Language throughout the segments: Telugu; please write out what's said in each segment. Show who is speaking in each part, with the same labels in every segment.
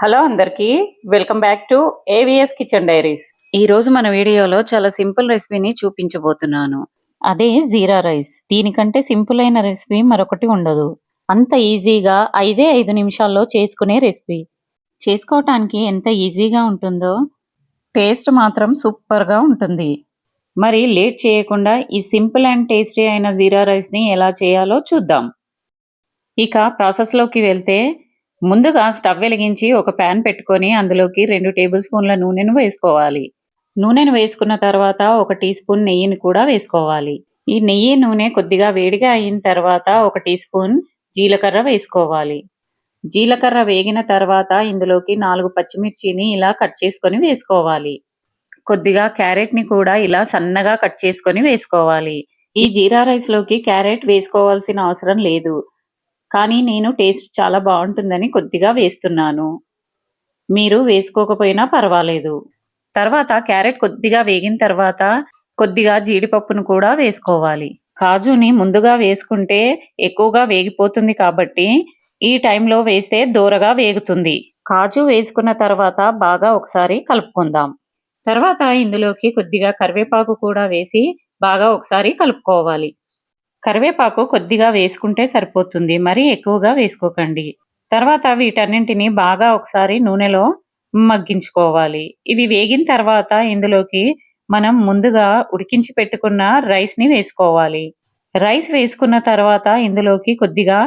Speaker 1: హలో అందరికీ. Welcome back to AVS kitchen diaries ఈ రోజు మన వీడియోలో చాలా సింపుల్ రెసిపీని చూపించబోతున్నాను. అదే జీరా రైస్. దీనికంటే సింపుల్ అయిన రెసిపీ మరొకటి ఉండదు. అంత ఈజీగా ఐదే ఐదు నిమిషాల్లో చేసుకునే రెసిపీ. చేసుకోవటానికి ఎంత ఈజీగా ఉంటుందో టేస్ట్ మాత్రం సూపర్గా ఉంటుంది. మరి లేట్ చేయకుండా ఈ సింపుల్ అండ్ టేస్టీ అయిన జీరా రైస్ని ఎలా చేయాలో చూద్దాం. ఇక ప్రాసెస్లోకి వెళ్తే ముందుగా స్టవ్ వెలిగించి ఒక ప్యాన్ పెట్టుకొని అందులోకి రెండు టేబుల్ స్పూన్ల నూనెను వేసుకోవాలి. నూనెను వేసుకున్న తర్వాత ఒక టీ స్పూన్ నెయ్యిని కూడా వేసుకోవాలి. ఈ నెయ్యి నూనె కొద్దిగా వేడిగా అయిన తర్వాత ఒక టీ స్పూన్ జీలకర్ర వేసుకోవాలి. జీలకర్ర వేగిన తర్వాత ఇందులోకి నాలుగు పచ్చిమిర్చిని ఇలా కట్ చేసుకొని వేసుకోవాలి. కొద్దిగా క్యారెట్ని కూడా ఇలా సన్నగా కట్ చేసుకొని వేసుకోవాలి. ఈ జీరా రైస్లోకి క్యారెట్ వేసుకోవాల్సిన అవసరం లేదు. కానీ నేను టేస్ట్ చాలా బాగుంటుందని కొద్దిగా వేస్తున్నాను. మీరు వేసుకోకపోయినా పర్వాలేదు. తర్వాత క్యారెట్ కొద్దిగా వేగిన తర్వాత కొద్దిగా జీడిపప్పును కూడా వేసుకోవాలి. కాజుని ముందుగా వేసుకుంటే ఎక్కువగా వేగిపోతుంది కాబట్టి ఈ టైంలో వేస్తే దూరగా వేగుతుంది. కాజు వేసుకున్న తర్వాత బాగా ఒకసారి కలుపుకుందాం. తర్వాత ఇందులోకి కొద్దిగా కరివేపాకు కూడా వేసి బాగా ఒకసారి కలుపుకోవాలి. కరివేపాకు కొద్దిగా వేసుకుంటే సరిపోతుంది. మరీ ఎక్కువగా వేసుకోకండి. తర్వాత వీటన్నింటిని బాగా ఒకసారి నూనెలో మగ్గించుకోవాలి. ఇవి వేగిన తర్వాత ఇందులోకి మనం ముందుగా ఉడికించి పెట్టుకున్న రైస్ని వేసుకోవాలి. రైస్ వేసుకున్న తర్వాత ఇందులోకి కొద్దిగా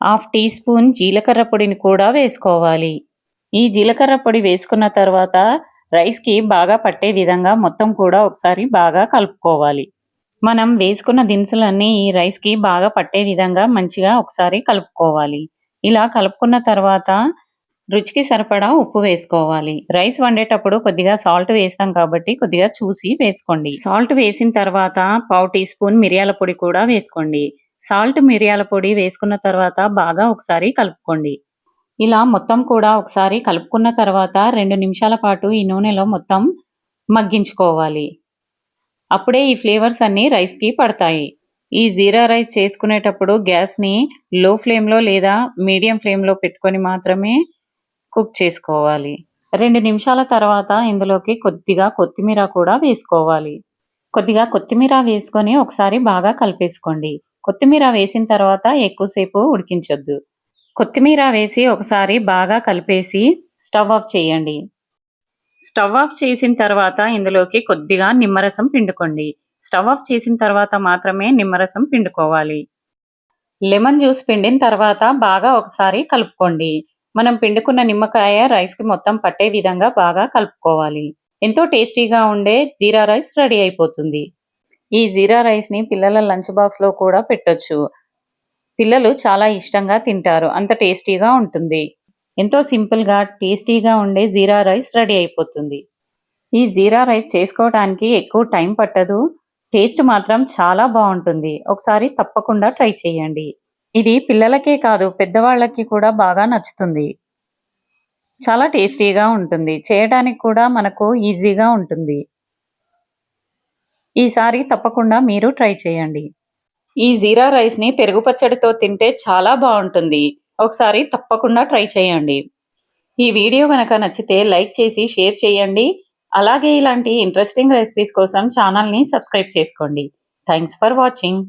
Speaker 1: హాఫ్ టీ స్పూన్ జీలకర్ర పొడిని కూడా వేసుకోవాలి. ఈ జీలకర్ర పొడి వేసుకున్న తర్వాత రైస్కి బాగా పట్టే విధంగా మొత్తం కూడా ఒకసారి బాగా కలుపుకోవాలి. మనం వేసుకున్న దినుసులన్నీ ఈ రైస్కి బాగా పట్టే విధంగా మంచిగా ఒకసారి కలుపుకోవాలి. ఇలా కలుపుకున్న తర్వాత రుచికి సరిపడా ఉప్పు వేసుకోవాలి. రైస్ వండేటప్పుడు కొద్దిగా సాల్ట్ వేస్తాం కాబట్టి కొద్దిగా చూసి వేసుకోండి. సాల్ట్ వేసిన తర్వాత పావు టీ స్పూన్ మిరియాల పొడి కూడా వేసుకోండి. సాల్ట్ మిరియాల పొడి వేసుకున్న తర్వాత బాగా ఒకసారి కలుపుకోండి. ఇలా మొత్తం కూడా ఒకసారి కలుపుకున్న తర్వాత రెండు నిమిషాల పాటు ఈ నూనెలో మొత్తం మగ్గించుకోవాలి. అప్పుడే ఈ ఫ్లేవర్స్ అన్నీ రైస్కి పడతాయి. ఈ జీరా రైస్ చేసుకునేటప్పుడు గ్యాస్ని లో ఫ్లేమ్లో లేదా మీడియం ఫ్లేమ్లో పెట్టుకొని మాత్రమే కుక్ చేసుకోవాలి. రెండు నిమిషాల తర్వాత ఇందులోకి కొద్దిగా కొత్తిమీర కూడా వేసుకోవాలి. కొద్దిగా కొత్తిమీర వేసుకొని ఒకసారి బాగా కలిపేసుకోండి. కొత్తిమీర వేసిన తర్వాత ఎక్కువసేపు ఉడికించొద్దు. కొత్తిమీర వేసి ఒకసారి బాగా కలిపేసి స్టవ్ ఆఫ్ చేయండి. స్టవ్ ఆఫ్ చేసిన తర్వాత ఇందులోకి కొద్దిగా నిమ్మరసం పిండుకోండి. స్టవ్ ఆఫ్ చేసిన తర్వాత మాత్రమే నిమ్మరసం పిండుకోవాలి. లెమన్ జ్యూస్ పిండిన తర్వాత బాగా ఒకసారి కలుపుకోండి. మనం పిండుకున్న నిమ్మకాయ రైస్కి మొత్తం పట్టే విధంగా బాగా కలుపుకోవాలి. ఎంతో టేస్టీగా ఉండే జీరా రైస్ రెడీ అయిపోతుంది. ఈ జీరా రైస్ని పిల్లల లంచ్ బాక్స్లో కూడా పెట్టొచ్చు. పిల్లలు చాలా ఇష్టంగా తింటారు. అంత టేస్టీగా ఉంటుంది. ఎంతో సింపుల్గా టేస్టీగా ఉండే జీరా రైస్ రెడీ అయిపోతుంది. ఈ జీరా రైస్ చేసుకోవడానికి ఎక్కువ టైం పట్టదు. టేస్ట్ మాత్రం చాలా బాగుంటుంది. ఒకసారి తప్పకుండా ట్రై చేయండి. ఇది పిల్లలకే కాదు పెద్దవాళ్ళకి కూడా బాగా నచ్చుతుంది. చాలా టేస్టీగా ఉంటుంది. చేయడానికి కూడా మనకు ఈజీగా ఉంటుంది. ఈసారి తప్పకుండా మీరు ట్రై చేయండి. ఈ జీరా రైస్ని పెరుగు పచ్చడితో తింటే చాలా బాగుంటుంది. ఒకసారి తప్పకుండా ట్రై చేయండి. ఈ వీడియో కనుక నచ్చితే లైక్ చేసి షేర్ చేయండి. అలాగే ఇలాంటి ఇంట్రెస్టింగ్ రెసిపీస్ కోసం ఛానల్ని సబ్స్క్రైబ్ చేసుకోండి. Thanks for watching.